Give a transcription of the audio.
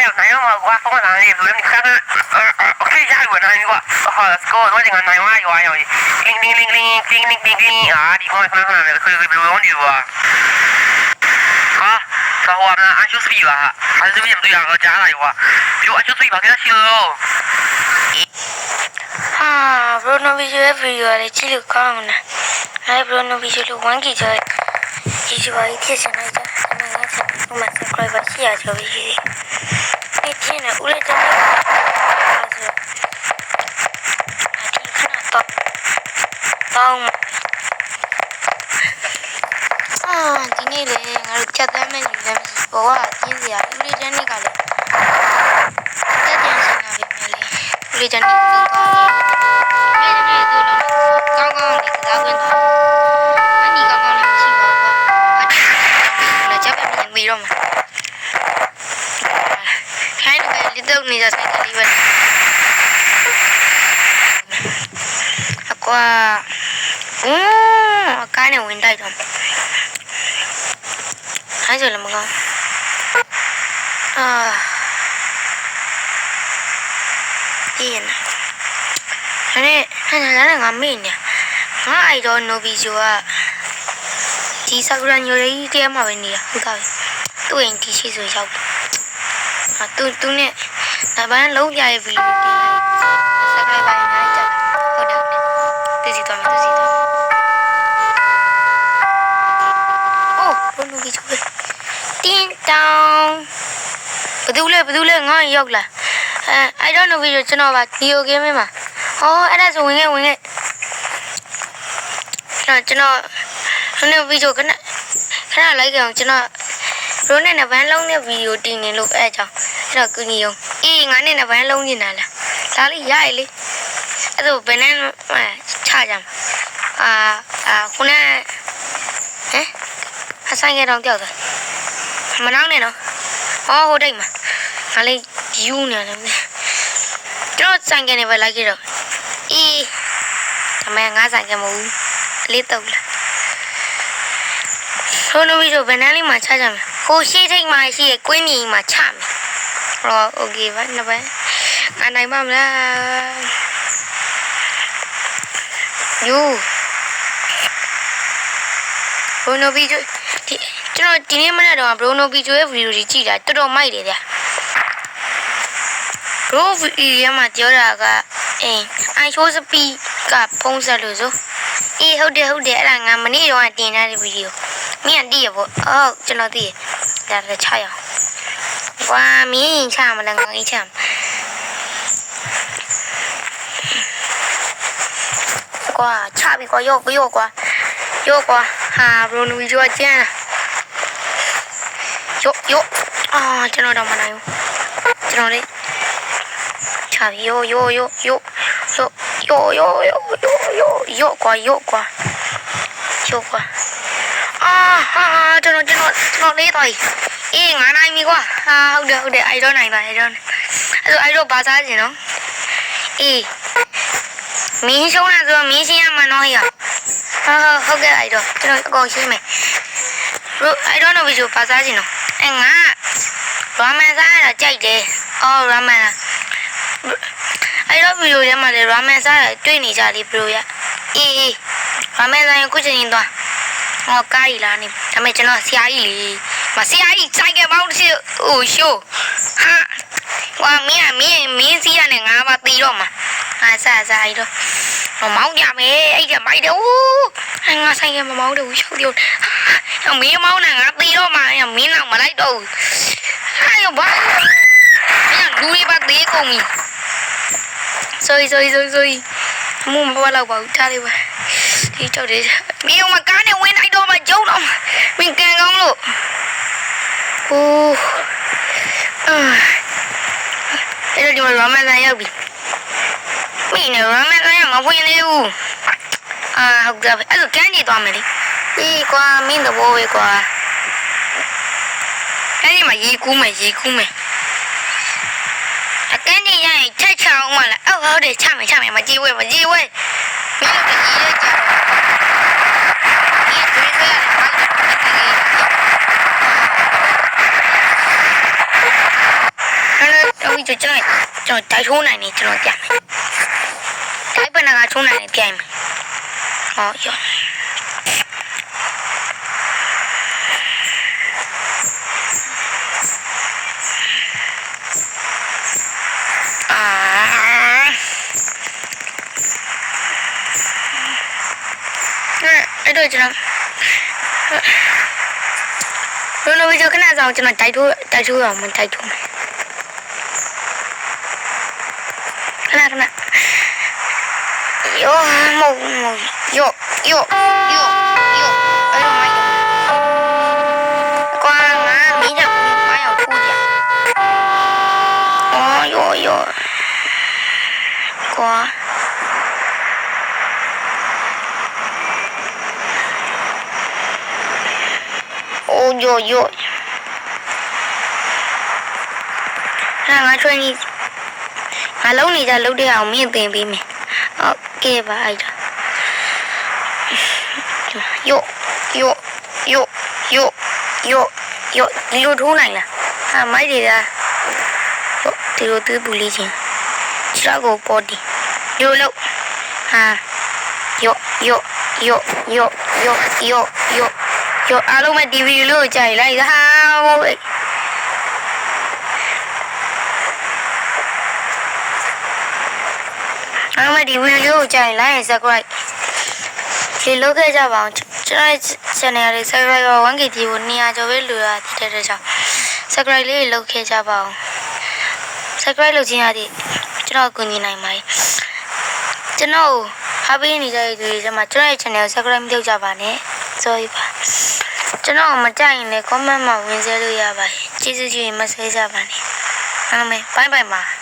อยางนายว่าว่าพวกนายเรื่องนี้ขั้นเออเออโอเคยากกว่านายดีว่าฮอลสโกนว่าอย่างนายว่าอยู่ว่าอย่างลิงลิงลิงลิงลิงลิงลิงลิงอ่าดีกว่าขนาดนั้นคือคือดูดีกว่าฮะสาวนะอันชุดสีว่ะอันชุดสีตัวอย่างก็จ้าอะไรวะอยูอันชุดสีบางทีก็ชิลล์ Ah, Bruno Visual everywhere, it's still common. I Bruno Visual one key joy. Is why it is another, another, another, another, another, another, another, another, another, another, another, တက်နေပါဆိုတော့ဒီခဏတော့တောင်းအာဒီနေ့လေငါတို့ချက်သားမဲ့လူလည်းမရှိဘောကပြင်းစရာဦးလေးတက်နေကလည်းတက်ကြင်စင်တာပဲလေဦးလေးတက်နေတော့ ကွာอืมအကိုင်းနဲ့ဝင်တိုက်တော့အဲ့ဆိုလည်းမကောင်းအာပြင်းနေဒါနဲ့ဟန်လာငါမေ့နေငါအိုက်တော့နိုဘီဂျိုကဒီဆာကူရာညိုရေးတဲမှာပဲနေတာဟုတ်သားသူ့အိမ်ဒီရှိဆိုရောက်ဟာသူသူနဲ့ဒါပန်းလုံးပြရဲ့ဗီဒီယိုတင်လိုက်ဆာကူရာပိုင်းနိုင်တက်ဟုတ်တယ် သူစီတော့မယ်သူစီတော့အိုးဘုံနိုဘီဂျိုပဲတင်းတောင်ဘယ်သူလဲဘယ်သူလဲငါရောက်လာအဲ I don't know ဗီဒီယိုကျွန်တော်ပါဒီယိုဂိမ်းမှာဟောအဲ့ဒါဆိုဝင်ခဲ့ဝင်ခဲ့ကျွန်တော်ကျွန်တော်ဗီဒီယိုခဏခဏလိုက်ကြအောင်ကျွန်တော်ရိုးနဲ့နဗန်းလုံးတဲ့ဗီဒီယိုတင်နေလို့အဲ့ကြောင့်အဲ့တော့ကူညီအောင်အေးငါနဲ့နဗန်းလုံးနေတာလားဒါလေးရရလေ အဲ့ဒါဘယ်နဲ့ချကြမှာအာအာခုနဟမ်အဆိုင်ကတော့ကြောက်တယ်မနှောင်းနဲ့နော်ဟောဟိုတိတ်မှာငါလေးယူနေတယ်ကျွန်တော်ဆိုင်ကနေပဲလိုက်ကြတော့အေးဒါမဲ့ငါဆိုင်ကမဟုတ်ဘူးအလေးတော့လားဆိုလိုပြီးတော့ဘယ်နှမ်းလေးမှာချကြမယ်ဟိုရှိထိတ်မှာရှိရဲ့ကွင်းမြင်မှာချမယ်ဟောโอเคပါနော်ပဲအနိုင်ပါမလား ယူဘရိုနိုဘီဂျိုဒီကျွန်တော်ဒီနေ့မနေ့တော့ဘရိုနိုဘီဂျိုရဲ့ဗီဒီယိုကြီးကြည့်တာတော်တော်မိုက်တယ်ဗျာဘရိုဗီဒီယိုမှာပြောတာကအေးအိုင်ရှိုးစပီကဖုံးဆက်လို့ဆိုအေးဟုတ်တယ်ဟုတ်တယ်အဲ့ဒါငါမနေ့တော့တင်ထားတဲ့ဗီဒီယိုမင်းကတည်ရပေါ့ဟုတ်ကျွန်တော်တည်ရဒါလည်းချရအောင်ဝါမင်းချမလားငါကြီးချမကွာချပြီကွာရော့ရော့ကွာရော့ကွာဟာဘရိုနူဗီဂျိုကကျန်းလာ ရော့ရော့အာကျွန်တော်တော့မနိုင်ဘူးကျွန်တော်လေးချပြီရော့ရော့ရော့ရော့ရော့ရော့ရော့ရော့ရော့ရော့ကွာရော့ကွာရော့ကွာအာဟာကျွန်တော်ကျွန်တော်ကျွန်တော်လေးတော့အေးငါနိုင်ပြီကွာဟာဟုတ်တယ်ဟုတ်တယ်အိုင်တော့နိုင်ပါအိုင်တော့အဲ့တော့အိုင်တော့ဘာစားချင်နော်အေး မင်းရှုံးလာဆိုတော့မင်းရှင်းရမှာနော်ဟေ့ဟာဟုတ်ကဲ့အိုင်တော့ကျွန်တော်အကုန်ရှင်းမယ်ဘရိုအိုင်တော့နော်ဗီဒီယိုဘာစားချင်နော်အဲငါရာမန်စားရတာကြိုက်တယ်အော်ရာမန်လားအဲ့တော့ဗီဒီယိုထဲမှာလေရာမန်စားရတွေ့နေကြလေဘရိုရအေးအေးရာမန်စားရင်ခုချိန်ချင်းသွားဟောကားကြီးလာနေဒါပေမဲ့ကျွန်တော်ဆရာကြီးလေမဆရာကြီးစိုက်ကမောင်းတစ်ဟိုရှိုးဟာဝါမင်းကမင်းမင်းစီးရနဲ့ငါးပါးတီးတော့မှာ xa dài rồi mà máu nhà mẹ ấy giờ mấy đâu anh nó say mà máu đâu sao điều thằng mía máu nàng ngắt đi đó mà, thằng mía nào mà lấy đồ. Ai mà bác. Thằng đuôi bác tí cùng rồi rồi rồi rồi mua một bao lầu bảo cha đi bà. Đi cho để yêu mà cá này nguyên idol mà chấu đâu. Mình càng không luôn ô à. Đây là điều mà nó mang ra nhau bị မိနေရမယ်ကရမဝင်သေးဘူးအာဟုတ်ကဲ့အဲ့တော့ကန်နေသွားမယ်လေအေးကွာမင်းတဘောပဲကွာအဲ့ဒီမှာရေကူးမယ်ရေကူးမယ်အကန်းနေရရင်ချက်ချောင်းမှလားအော်ဟုတ်တယ်ချမယ်ချမယ်မကြည့်ဝဲမကြည့်ဝဲမင်းတို့ကရေရကြဒီတွေးရတာကျွန်တော်တို့ကြောက်ကြောက်တိုက်ထိုးနိုင်နေကျွန်တော်ကြမယ် တိုက်ပနကထိုးနိုင်နေပြိုင်မယ်ဟောရောအာအဲ့တော့ကျွန်တော်ရိုနိုဗီဂျိုခဏဆောင်ကျွန်တော်တိုက်ထိုးတိုက်ထိုး အောင်မတိုက်ထိုးမယ်ခဏခဏယောမဟုတ်မဟုတ်ယောယောယောယောအဲ့တော့မိုက်ကွာငါမင်းကမရောက်ထိုးကြအော်ယောယော 给吧，哎呀，哟哟哟哟哟哟，你又出来了，啊，买的啦，哟，这又都不理解，这个包的，有了，啊，哟哟哟哟哟哟哟，啊，我们 TV 录下来了，哈，我。 ဒီလိုသွေးပူလေးချင်းခြေကိုပေါ်ဒီယိုလို့ဟာယိုယိုယိုယိုယိုယိုယိုကျော်အားလုံးပဲ TV လို့ကြိုက်လိုက်ဟာဟုတ်လေအားလုံးပဲ TV လို့ကြိုက်လိုက် subscribe ဒီလောက်ခဲ့ကြပါအောင်ကျွန်တော်ရဲ့ channel လေး subscribe ရော 1k ကြီးကို200ကျော်ပဲလူရတည်တဲ့ကြောင့် subscribe လေးလုပ်ခဲ့ကြပါအောင် subscribe လုပ်ခြင်းရသည်ကျွန်တော်ကူညီနိုင်ပါတယ်ကျွန်တော်ဟာပေးနေကြတဲ့သူတွေကျမှကျွန်တော်ရဲ့ channel ကို subscribe မလုပ်ကြပါနဲ့ sorry ပါကျွန်တော်မကြိုက်ရင်လည်း comment မှာဝင်စဲလို့ရပါတယ်ကျေးဇူးကြီးမဆွေးကြပါနဲ့အားလုံးပဲ bye bye ပါ